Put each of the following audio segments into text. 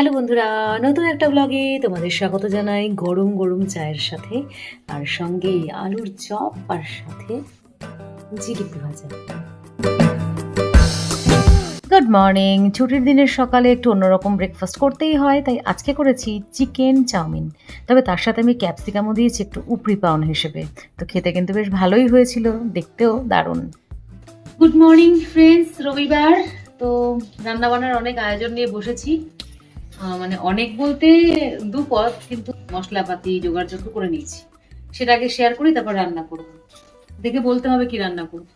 Hello বন্ধুরা, নতুন একটা ব্লগে তোমাদের স্বাগত জানাই। গরম গরম চায়ের সাথে, আর সঙ্গে আলুর চপ আর সাথে জিলিপি ভাজা। গুড মর্নিং ছুটির দিনের সকালে একটু অন্যরকম ব্রেকফাস্ট করতেই হয়, তাই আজকে করেছি চিকেন চাউমিন। তবে তার সাথে আমি ক্যাপসিকামও দিয়েছি একটু উপরি পাউন হিসেবে। তো খেতে কিন্তু বেশ ভালোই হয়েছিল, দেখতেও দারুণ। গুড মর্নিং ফ্রেন্ডস রবিবার। তো রান্নাবান্নার অনেক আয়োজন নিয়ে বসেছি। মানে অনেক বলতে দু পদ, কিন্তু মশলাপাতি জোগাড় করে নিয়েছি। সেটা আগে শেয়ার করি, তারপর রান্না করব। দেখে বলতে হবে কি রান্না করব।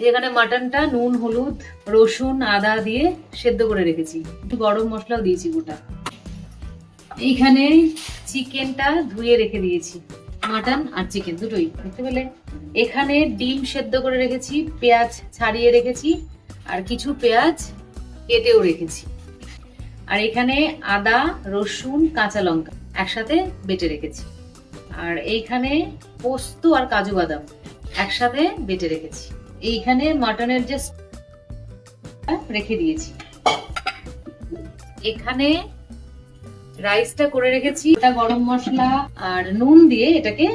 এখানে মাটনটা নুন, হলুদ, রসুন, আদা দিয়ে সেদ্ধ করে রেখেছি। একটু গরম মশলাও দিয়েছি গোটা। এইখানে চিকেনটা ধুয়ে রেখে দিয়েছি। মাটন আর চিকেন দুটোই, দেখতে পেলে? এখানে ডিম সেদ্ধ করে রেখেছি, পেঁয়াজ ছাড়িয়ে রেখেছি, আর কিছু পেঁয়াজ কেটেও রেখেছি। আর এখানে আদা, রসুন, কাঁচা লঙ্কা একসাথে বেটে রেখেছি। আর এইখানে পোস্ত আর কাজু বাদাম একসাথে বেটে রেখেছি। এইখানে মাটনের যে রেখে দিয়েছি। এখানে রাইসটা করে রেখেছি এটা গরম মশলা আর নুন দিয়ে এটাকে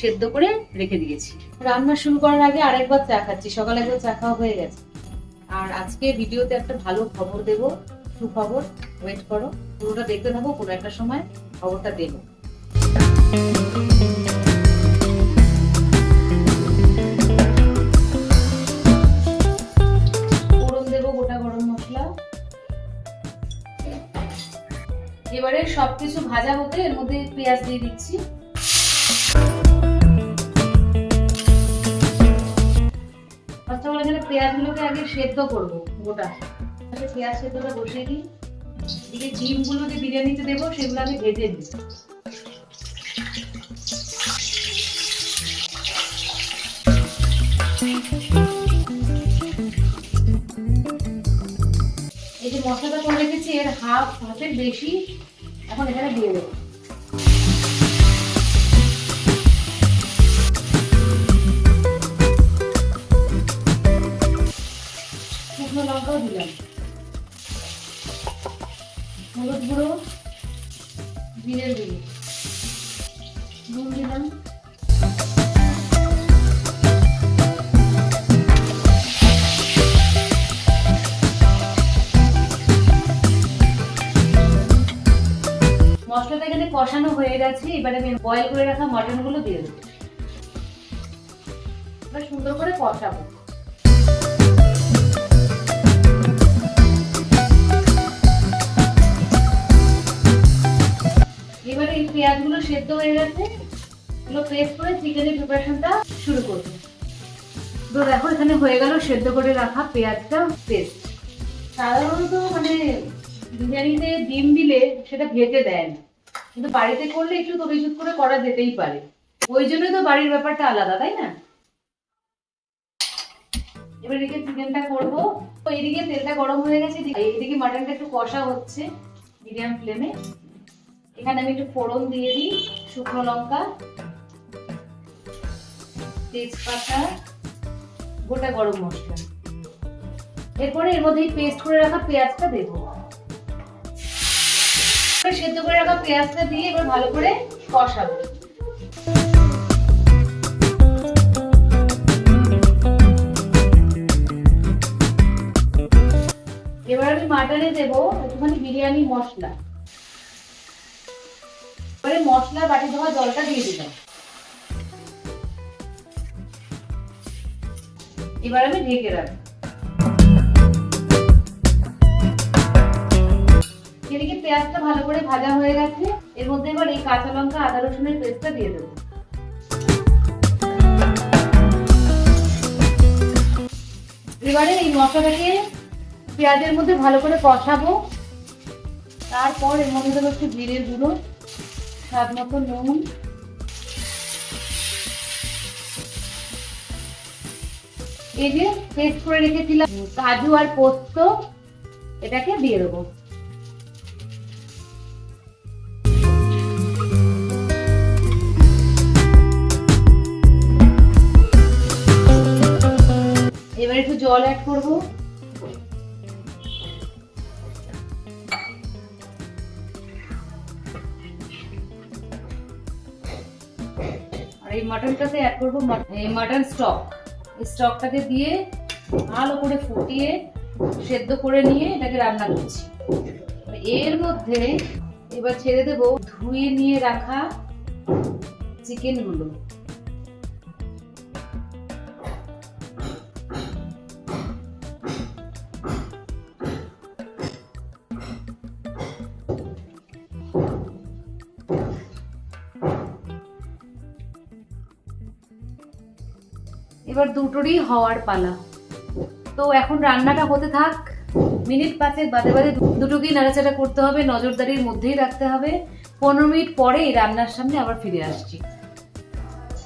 সেদ্ধ করে রেখে দিয়েছি। রান্না শুরু করার আগে আরেকবার চা খাচ্ছি, সকালে একবার চা খাওয়া হয়ে গেছে। আর আজকে ভিডিওতে একটা ভালো খবর দেব, সুখবর। ওয়েট করো। পুরোটা দেখতে থাকো কোনো একটা সময় খবরটা দেবো। এবারে সবকিছু ভাজা হতে এর মধ্যে পেঁয়াজ দিয়ে দিচ্ছি। ফার্স্ট অফ অল এখানে পেঁয়াজগুলোকে আগে সেদ্ধ করব গোটা। পেঁয়াজ সেদ্ধটা বসিয়ে দিই। এদিকে ডিমগুলো যে বিরিয়ানিতে দেবো, সেগুলো আমি ভেজে দিই এই যে মশলাটা করে রেখেছি, এর হাফ হাফের বেশি, এখন এখানে দিয়ে দেবো। হলুদ গুঁড়ো জিরের গুঁড়ো। নুন দিলাম। মশলাটা এখানে কষানো হয়ে গেছে। এবারে আমি বয়েল করে রাখা মটনগুলো দিয়ে দেবো। সুন্দর করে কষাবো। এবারে এই পেঁয়াজগুলো সেদ্ধ হয়ে গেছে। এগুলো পেস্ট করে চিকেনের প্রিপারেশনটা শুরু করব। তো দেখো, এখানে হয়ে গেল সেদ্ধ করে রাখা পেঁয়াজটা পেস্ট সাধারণত মানে বিরিয়ানিতে ডিম দিলে সেটা ভেজে দেয় না। কিন্তু বাড়িতে করলে একটু তবিজুত করে করা যেতেই পারে। ওই জন্যই তো বাড়ির ব্যাপারটা আলাদা, তাই না? এবার এদিকে চিকেনটা করব। তো এদিকে তেলটা গরম হয়ে গেছে। এদিকে মাটনটা একটু কষা হচ্ছে মিডিয়াম ফ্লেমে এখানে আমি একটু ফোড়ন দিয়ে দিই, শুকনো লঙ্কা, তেজপাতা, গোটা গরম মশলা। এরপরে এর মধ্যে পেস্ট করে রাখা পেঁয়াজটা দেবো। সেদ্ধ করে রাখা পেঁয়াজটা দিয়ে এবার ভালো করে কষাবো। এবার আমি মাটনে দেবো একটুখানি বিরিয়ানি মশলা। এবারে মশলা বাটি ধোয়া জলটা দিয়ে দিলাম। এবার আমি ঢেকে রাখব। পেঁয়াজটা ভালো করে ভাজা হয়ে গেছে। এর মধ্যে এবার এই কাঁচা লঙ্কা, আদা রসুনের পেস্টটা দিয়ে দেবো। এবারে এই মশলাটাকে পেঁয়াজের মধ্যে ভালো করে কষাবো। তারপর এর মধ্যে দেবো একটু জিরের গুঁড়ো। স্বাদ মতো নুন। এই যে পেস্ট করে রেখেছিলাম কাজু আর পোস্ত, এটাকে দিয়ে দেবো। এবার একটু জল অ্যাড করব। এই মাটনটাতে অ্যাড করব এই মাটন স্টক। এই স্টকটাকে দিয়ে ভালো করে ফুটিয়ে সেদ্ধ করে নিয়ে এটাকে রান্না করছি। এর মধ্যে এবার ছেড়ে দেব ধুয়ে নিয়ে রাখা চিকেনগুলো। এবার দুটোরই হওয়ার পালা। তো এখন রান্নাটা হতে থাক, মিনিট পাঁচেক বাদে বাদে দুটোকেই নাড়াচাড়া করতে হবে, নজরদারির মধ্যেই রাখতে হবে। পনেরো মিনিট পরেই রান্নার সামনে আবার ফিরে আসছি।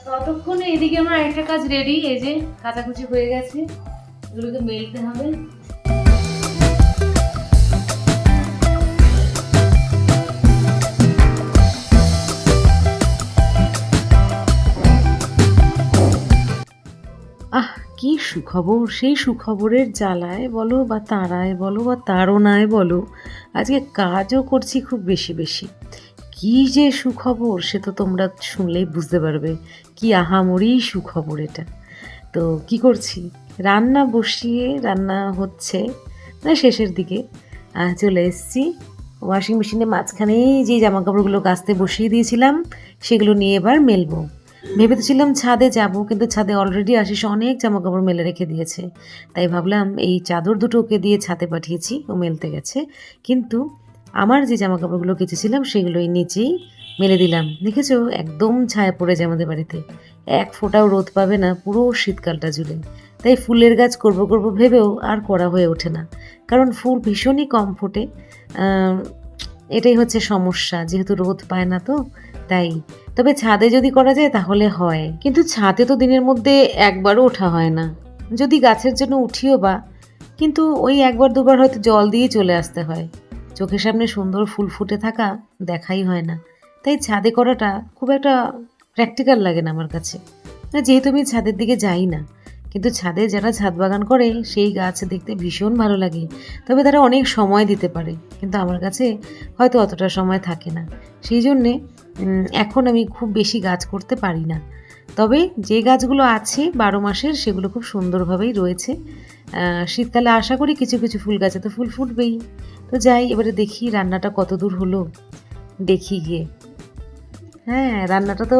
ততক্ষণে এদিকে আমার একটা কাজ রেডি এই যে কাচাকুচি হয়ে গেছে, এগুলোকে মেলতে হবে। কি সুখবর? সেই সুখবরের জ্বালায় বলো বা তারায় বলো বা তাড়নায় বলো, আজকে কাজও করছি খুব বেশি বেশি। কি যে সুখবর সে তো তোমরা শুনলেই বুঝতে পারবে। কি আহামরি সুখবর এটা। তো কি করছি? রান্না বসিয়ে রান্না হচ্ছে না শেষের দিকে। চলে এসেছি। ওয়াশিং মেশিনে মাঝখানেই যে জামা কাপড়গুলো বসিয়ে দিয়েছিলাম, সেগুলো নিয়ে এবার মেলবো। ভেবেছিলাম ছাদে যাব, কিন্তু ছাদে অলরেডি আশিস অনেক জামা কাপড় মেলে রেখে দিয়েছে। তাই ভাবলাম এই চাদর দুটো ওকে দিয়ে ছাদে পাঠিয়েছি, ও মেলতে গেছে। কিন্তু আমার যে জামা কাপড়গুলো কেচেছিলাম সেগুলো এই নিচেই মেলে দিলাম। দেখেছ, একদম ছায়া পড়ে যায় আমাদের বাড়িতে। এক ফোঁটাও রোদ পাবে না পুরো শীতকালটা জুড়ে। তাই ফুলের গাছ করব করব ভেবেও আর করা হয়ে ওঠে না। কারণ ফুল ভীষণই কম ফোটে। এটাই হচ্ছে সমস্যা, যেহেতু রোদ পায় না তো, তাই। তবে ছাদে যদি করা যায় তাহলে হয়, কিন্তু ছাদে তো দিনের মধ্যে একবারও ওঠা হয় না। যদি গাছের জন্য উঠিও বা, কিন্তু ওই একবার দুবার হয়তো জল দিয়ে চলে আসতে হয়। চোখের সামনে সুন্দর ফুল ফুটে থাকা দেখাই হয় না। তাই ছাদে করাটা খুব একটা প্র্যাকটিক্যাল লাগে না আমার কাছে। যেহেতু আমি ছাদের দিকে যাই না কিন্তু ছাদে যারা ছাদ বাগান করে, সেই গাছ দেখতে ভীষণ ভালো লাগে। তবে তারা অনেক সময় দিতে পারে। কিন্তু আমার কাছে হয়তো অতটা সময় থাকে না। সেই জন্যে এখন আমি খুব বেশি গাছ করতে পারি না। তবে যে গাছগুলো আছে, বারো মাসের, সেগুলো খুব সুন্দরভাবেই রয়েছে। শীতকালে আশা করি কিছু কিছু ফুল গাছে তো ফুল ফুটবেই। তো যাই, এবারে দেখি রান্নাটা কত দূর হলো। দেখি গিয়ে। হ্যাঁ রান্নাটা তো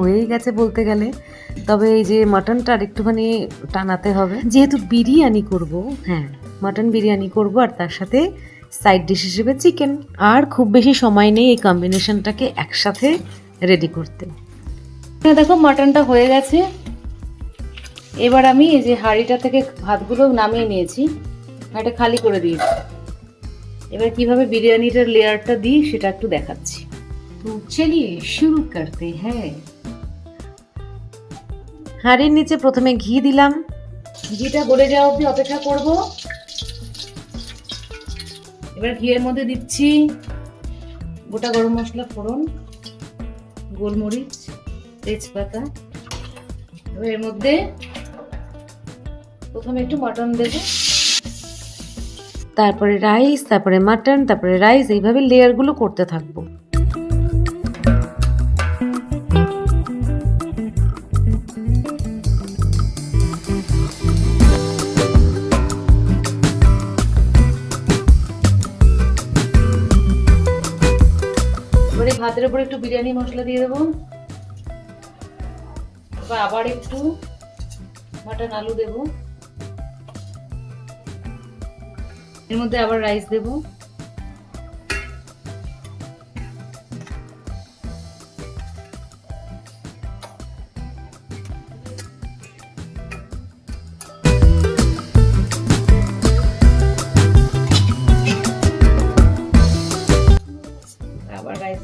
হয়েই গেছে বলতে গেলে। তবে এই যে মাটনটা আর একটুখানি টানাতে হবে। যেহেতু বিরিয়ানি করব হ্যাঁ মাটন বিরিয়ানি করব আর তার সাথে সাইড ডিশ হিসেবে চিকেন আর খুব বেশি সময় নেই এই কম্বিনেশনটাকে একসাথে রেডি করতে। হ্যাঁ দেখো মাটনটা হয়ে গেছে। এবার আমি এই যে হাঁড়িটা থেকে ভাতগুলো নামিয়ে নিয়েছি। হাঁড়িটা খালি করে দিয়েছি। এবার কীভাবে বিরিয়ানিটার লেয়ারটা দিই সেটা একটু দেখাচ্ছি। তো চলিয়ে শুরু করতে হ্যাঁ হাঁড়ির নিচে প্রথমে ঘি দিলাম। ঘিটা গলে যাওয়া অবধি অপেক্ষা করব। এবার ঘিয়ের মধ্যে দিচ্ছি গোটা গরম মশলা, ফোড়ন, গোলমরিচ, তেজপাতা। এবার এর মধ্যে প্রথমে একটু মাটন দেবো। তারপরে রাইস, তারপরে মাটন, তারপরে রাইস, এইভাবে লেয়ারগুলো করতে থাকব। উপর একটু বিরিয়ানি মশলা দিয়ে দেবো। এবার আবার একটু মাটন আলু দেবো। এর মধ্যে আবার রাইস দেবো।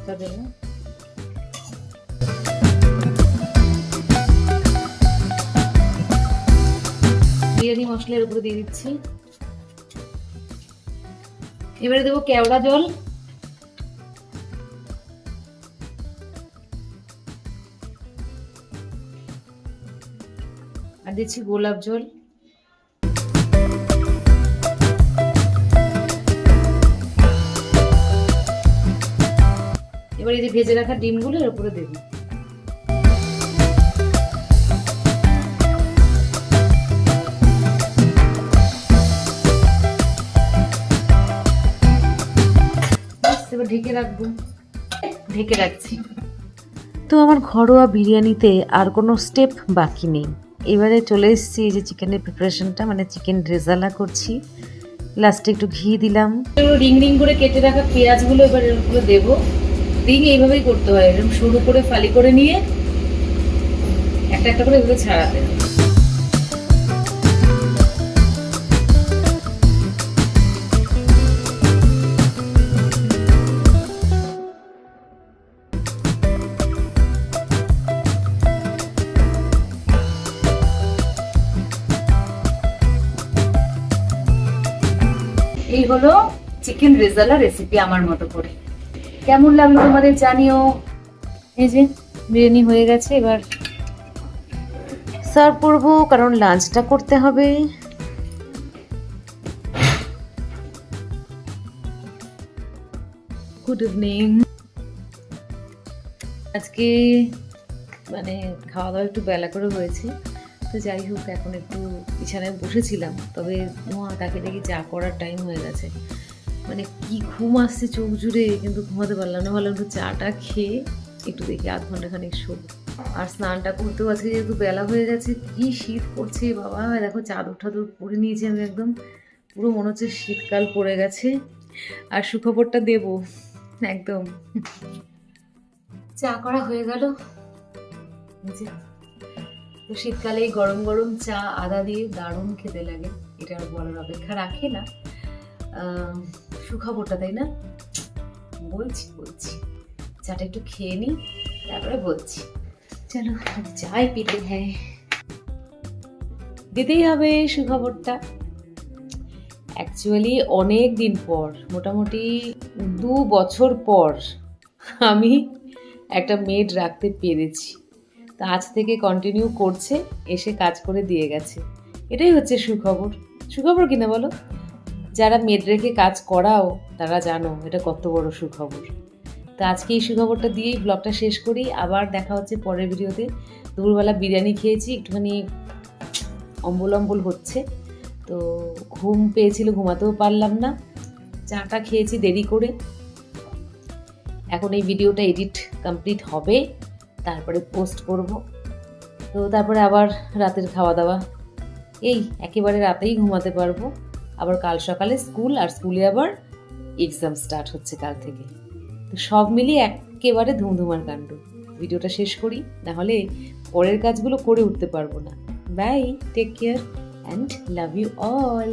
রাইসটা দেবো বিরিয়ানি মশলার উপরে দিয়ে দিচ্ছি। এবারে দেবো কেওড়া জল। আর দিচ্ছি গোলাপ জল। এবার এই যে ভেজে রাখা ডিমগুলো এর উপরে দেবো। ঢেকে রাখছি। তো আমার ঘরোয়া বিরিয়ানিতে আর কোনো স্টেপ বাকি নেই। এবারে চলে এসেছি এই যে চিকেনের প্রিপারেশনটা মানে চিকেন রেজালা করছি। লাস্টে একটু ঘি দিলাম। রিং রিং করে কেটে রাখা পেঁয়াজগুলো এবার এর উপরে দেবো। রিং এইভাবেই করতে হয় এরকম সরু করে ফালি করে নিয়ে একটা একটা করে এভাবে ছাড়াতে। এই হলো চিকেন রেজালা রেসিপি আমার মতো করে কেমন লাগল তোমাদের জানিও? এই যে, বিরিয়ানি হয়ে গেছে, এবার সার্ভ করব, কারণ লাঞ্চটা করতে হবে। গুড ইভিনিং আজকে মানে খাওয়া দাওয়া একটু বেলা করে হয়েছে, তো যাই হোক, এখন একটু বিছানায় বসেছিলাম, তবে মা তাকে দেখি চা করার টাইম হয়ে গেছে। মানে কি ঘুম আসছে চোখ জুড়ে, কিন্তু ঘুমাতে পারলাম না। একটু চাটা খেয়ে একটু দেখি আধ ঘণ্টা খানিক শোব। আর স্নানটা করতেও আজকে যেহেতু বেলা হয়ে গেছে, কি শীত পড়ছে বাবা। দেখো চাদর টাদর পরে নিয়েছি আমি একদম। পুরো মনে হচ্ছে শীতকাল পড়ে গেছে। আর সুখবরটা দেব। একদম। চা করা হয়ে গেল। তো শীতকালে এই গরম গরম চা, আদা দিয়ে দারুণ খেতে লাগে। এটা আর বলার অপেক্ষা রাখে না। সুখবরটা, তাই না? বলছি বলছি। চাটা একটু খেয়ে নিই তারপরে বলছি। চলো চাই পিতে হ্যাঁ। দিতেই হবে সুখবরটা। অ্যাকচুয়ালি অনেক দিন পর, মোটামুটি দু বছর পর আমি একটা মেড রাখতে পেরেছি। তা আজ থেকে কন্টিনিউ করছে, এসে কাজ করে দিয়ে গেছে। এটাই হচ্ছে সুখবর। সুখবর কিনা বলো? যারা মেড রেখে কাজ করাও, তারা জানো এটা কত বড় সুখবর। তো আজকে এই সুখবরটা দিয়েই ব্লগটা শেষ করি। আবার দেখা হচ্ছে পরের ভিডিওতে। দুপুরবেলা বিরিয়ানি খেয়েছি, একটুখানি অম্বল অম্বল হচ্ছে। তো ঘুম পেয়েছিল, ঘুমাতেও পারলাম না। চাটা খেয়েছি দেরি করে। এখন এই ভিডিওটা এডিট কমপ্লিট হবে, তারপরে পোস্ট করব। তো তারপরে আবার রাতের খাওয়া দাওয়া। এই, একেবারে রাতেই ঘুমাতে পারব। আবার কাল সকালে স্কুল আর স্কুলে আবার এক্সাম স্টার্ট হচ্ছে কাল থেকে। তো সব মিলিয়ে একেবারে ধুমধুমার কাণ্ড। ভিডিওটা শেষ করি, নাহলে পরের কাজগুলো করে উঠতে পারব না। Bye take care and love you all